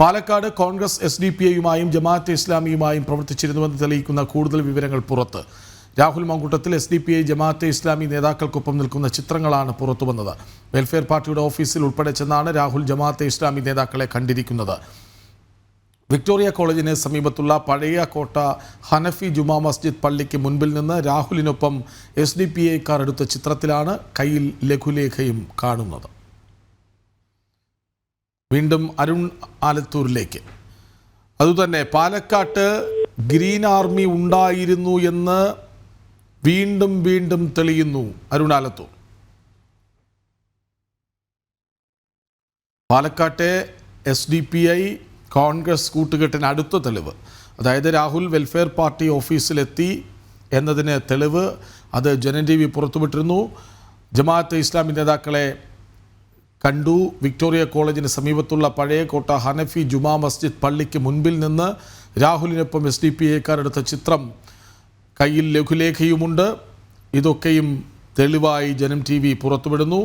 Palakkad Congress S D P ഐയുമായും Jamaat-e ഇസ്ലാമിയുമായും പ്രവർത്തിച്ചിരുന്നുവെന്ന് തെളിയിക്കുന്ന കൂടുതൽ വിവരങ്ങൾ പുറത്ത്. Rahul Mamkootathil S D P I Jamaat-e Islami നേതാക്കൾക്കൊപ്പം നിൽക്കുന്ന ചിത്രങ്ങളാണ് പുറത്തുവന്നത്. വെൽഫെയർ പാർട്ടിയുടെ ഓഫീസിൽ ഉൾപ്പെടെ ചെന്നാണ് രാഹുൽ ജമാഅത്തെ ഇസ്ലാമി നേതാക്കളെ കണ്ടിരിക്കുന്നത്. വിക്ടോറിയ കോളേജിന് സമീപത്തുള്ള പഴയ കോട്ട ഹനഫി ജുമാ മസ്ജിദ് പള്ളിക്ക് മുൻപിൽ നിന്ന് രാഹുലിനൊപ്പം എസ് ഡി പി ഐക്കാർ എടുത്ത ചിത്രത്തിലാണ് കയ്യിൽ ലഘുലേഖയും കാണുന്നത്. വീണ്ടും അരുൺ ആലത്തൂരിലേക്ക്. അതുതന്നെ പാലക്കാട്ട് ഗ്രീൻ ആർമി ഉണ്ടായിരുന്നു എന്ന് വീണ്ടും വീണ്ടും തെളിയുന്നു അരുൺ ആലത്തൂർ. പാലക്കാട്ടെ S D P I Congress കൂട്ടുകെട്ടിന് അടുത്ത തെളിവ്. അതായത് രാഹുൽ വെൽഫെയർ പാർട്ടി ഓഫീസിലെത്തി എന്നതിന് തെളിവ് അത് ജനൻ ടി വി പുറത്തുവിട്ടിരുന്നു. ജമാഅത്ത് ഇസ്ലാമി നേതാക്കളെ കണ്ടു. വിക്ടോറിയ കോളേജിന് സമീപത്തുള്ള പഴയ കോട്ട ഹനഫി ജുമാ മസ്ജിദ് പള്ളിക്ക് മുൻപിൽ നിന്ന് രാഹുലിനൊപ്പം എസ് ഡി പി എക്കാരെടുത്ത ചിത്രം. കയ്യിൽ ലഘുലേഖയുമുണ്ട്. ഇതൊക്കെയും തെളിവായി ജനം ടി വി പുറത്തുവിടുന്നു.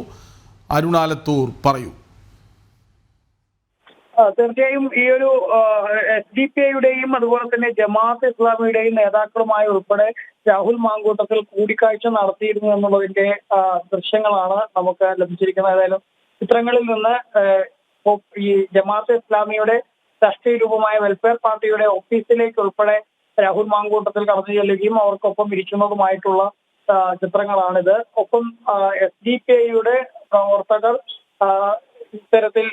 അരുണാലത്തൂർ പറയൂ. തീർച്ചയായും ഈ ഒരു എസ് ഡി പി ഐയുടെയും അതുപോലെ തന്നെ ജമാഅത്ത് ഇസ്ലാമിയുടെയും നേതാക്കളുമായി ഉൾപ്പെടെ രാഹുൽ മാങ്കൂട്ടത്തിൽ കൂടിക്കാഴ്ച നടത്തിയിരുന്നു എന്നുള്ളതിന്റെ ദൃശ്യങ്ങളാണ് നമുക്ക് ലഭിച്ചിരിക്കുന്നത്. ഏതായാലും ചിത്രങ്ങളിൽ നിന്ന് ഈ ജമാഅത്ത് ഇസ്ലാമിയുടെ രാഷ്ട്രീയ രൂപമായ വെൽഫെയർ പാർട്ടിയുടെ ഓഫീസിലേക്ക് ഉൾപ്പെടെ രാഹുൽ മാങ്കൂട്ടത്തിൽ കടന്നു ചെല്ലുകയും അവർക്കൊപ്പം ഇരിക്കുന്നതുമായിട്ടുള്ള ചിത്രങ്ങളാണിത്. ഒപ്പം എസ് ഡി പി ഐയുടെ പ്രവർത്തകർ ഇത്തരത്തിൽ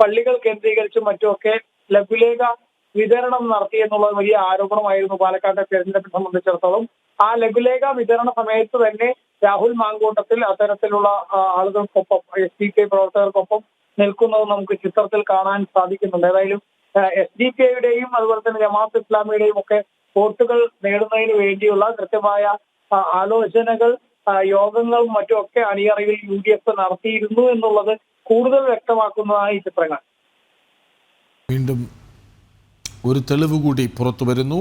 പള്ളികൾ കേന്ദ്രീകരിച്ചും മറ്റുമൊക്കെ ലഘുലേഖ വിതരണം നടത്തി എന്നുള്ള വലിയ ആരോപണമായിരുന്നു പാലക്കാട്ടെ തെരഞ്ഞെടുപ്പിനെ സംബന്ധിച്ചിടത്തോളം. ആ ലഘുലേഖ വിതരണ സമയത്ത് തന്നെ രാഹുൽ മാങ്കൂട്ടത്തിൽ അത്തരത്തിലുള്ള ആളുകൾക്കൊപ്പം എസ് ഡി പി ഐ പ്രവർത്തകർക്കൊപ്പം നിൽക്കുന്നത് നമുക്ക് ചിത്രത്തിൽ കാണാൻ സാധിക്കുന്നുണ്ട്. ഏതായാലും എസ് ഡി പി ഐയുടെയും അതുപോലെ തന്നെ ജമാഅത്ത് ഇസ്ലാമിയുടെയും ഒക്കെ വോട്ടുകൾ നേടുന്നതിന് വേണ്ടിയുള്ള കൃത്യമായ ആലോചനകൾ യോഗങ്ങളും മറ്റുമൊക്കെ അണിയറയിൽ യു ഡി എഫ് നടത്തിയിരുന്നു എന്നുള്ളത് കൂടുതൽ വ്യക്തമാക്കുന്നതാണ് ഈ ചിത്രങ്ങൾ. വീണ്ടും ഒരു തെളിവ് കൂടി പുറത്തു വരുന്നു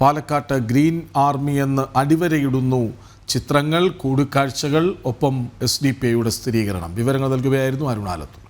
പാലക്കാട്ട് ഗ്രീൻ ആർമി എന്ന് അടിവരയിടുന്നു ചിത്രങ്ങൾ കൂടിക്കാഴ്ചകൾ ഒപ്പം എസ് ഡി പി ഐയുടെ സ്ഥിരീകരണം. വിവരങ്ങൾ നൽകുകയായിരുന്നു അരുണാലത്ത്